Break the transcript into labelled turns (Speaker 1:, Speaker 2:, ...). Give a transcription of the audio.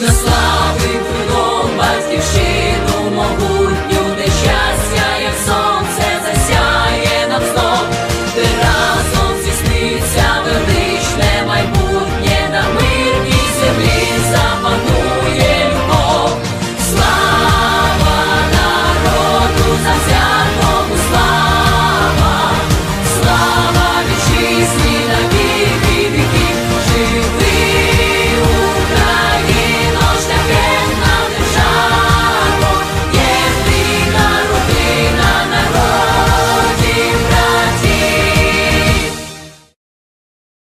Speaker 1: На слави трудом батьківщину могу.